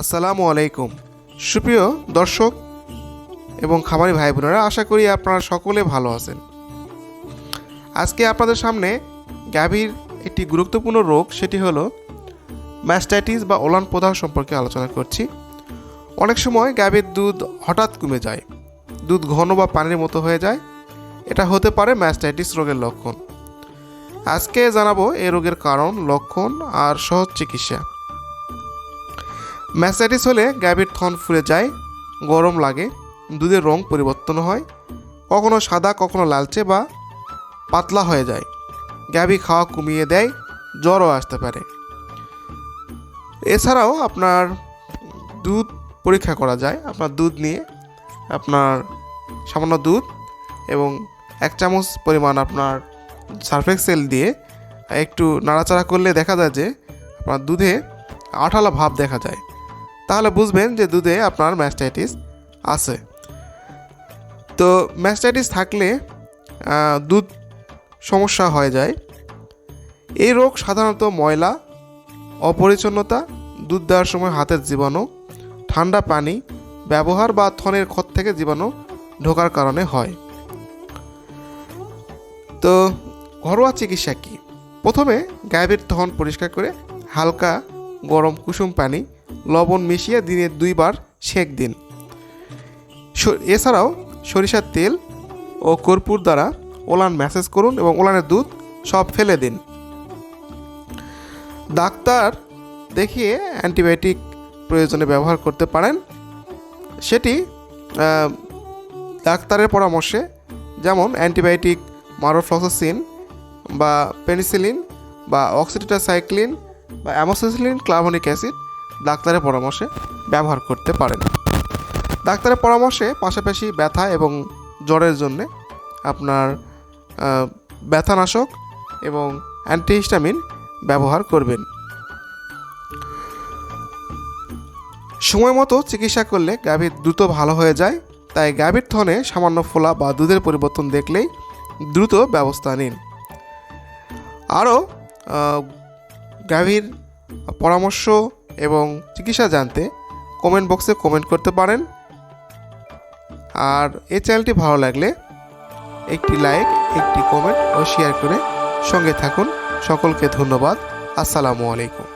আসসালামু আলাইকুম। সুপ্রিয় দর্শক এবং খামারি ভাই বোনেরা আশা করি আপনারা সকলে ভালো আছেন। আজকে আপনাদের সামনে গাভীর একটি গুরুত্বপূর্ণ রোগ, সেটি হলো ম্যাস্টাইটিস বা ওলান প্রদাহ সম্পর্কে আলোচনা করছি। অনেক সময় গাভীর দুধ হঠাৎ কমে যায়, দুধ ঘন বা পানির মতো হয়ে যায়। এটা হতে পারে ম্যাস্টাইটিস রোগের লক্ষণ। আজকে জানাব এই রোগের কারণ, লক্ষণ আর সহজ চিকিৎসা। ম্যাসাইটিস হলে গাভীর থন ফুলে যায়, গরম লাগে, দুধের রং পরিবর্তন হয়, কখনো সাদা, কখনো লালচে বা পাতলা হয়ে যায়। গাভী খাওয়া কমিয়ে দেয়, জ্বরও আসতে পারে। এছাড়াও আপনার দুধ পরীক্ষা করা যায়। আপনার দুধ নিয়ে আপনার সামান্য দুধ এবং এক চামচ পরিমাণ আপনার সার্ফেক্সেল দিয়ে একটু নাড়াচাড়া করলে দেখা যায় যে আপনার দুধে আঠালা ভাব দেখা যায়। তাহলে বুঝবেন যে দুধে আপনার ম্যাস্টাইটিস আছে। তো ম্যাস্টাইটিস থাকলে দুধ সমস্যা হয়ে যায়। এই রোগ সাধারণত ময়লা, অপরিচ্ছন্নতা, দুধ দেওয়ার সময় হাতের জীবাণু, ঠান্ডা পানি, ব্যবহার বা থনের ক্ষত থেকে জীবাণু ঢোকার কারণে হয়। তো ঘরোয়া চিকিৎসা কী? প্রথমে গায়েবের থন পরিষ্কার করে হালকা গরম কুসুম পানি লবণ মিশিয়ে দিনে দুইবার সেক দিন। এছাড়াও সরিষার তেল ও কর্পূর দ্বারা ওলান ম্যাসেজ করুন এবং ওলানের দুধ সব ফেলে দিন। ডাক্তার দেখিয়ে অ্যান্টিবায়োটিক প্রয়োজনে ব্যবহার করতে পারেন। সেটি ডাক্তারের পরামর্শে যেমন অ্যান্টিবায়োটিক মারোফ্লক্সাসিন বা পেনিসিলিন বা অক্সিটাসাইক্লিন বা অ্যামোসিসিলিন, ক্লাভনিক অ্যাসিড ডাক্তারের পরামর্শে ব্যবহার করতে পারেন। ডাক্তারের পরামর্শে পাশাপাশি ব্যথা এবং জ্বরের জন্য আপনার ব্যথানাশক এবং অ্যান্টিহিস্টামিন ব্যবহার করবেন। সময় মতো চিকিৎসা করলে গাভীর দ্রুত ভালো হয়ে যায়, তাই গাভীর থনে সামান্য ফোলা বা দুধের পরিবর্তন দেখলেই দ্রুত ব্যবস্থা নিন। আরও গাভীর পরামর্শ এবং চিকিৎসা জানতে কমেন্ট বক্সে কমেন্ট করতে পারেন। আর এই চ্যানেলটি ভালো লাগলে একটি লাইক একটি কমেন্ট ও শেয়ার করে সঙ্গে থাকুন। সকলকে ধন্যবাদ। আসসালামু আলাইকুম।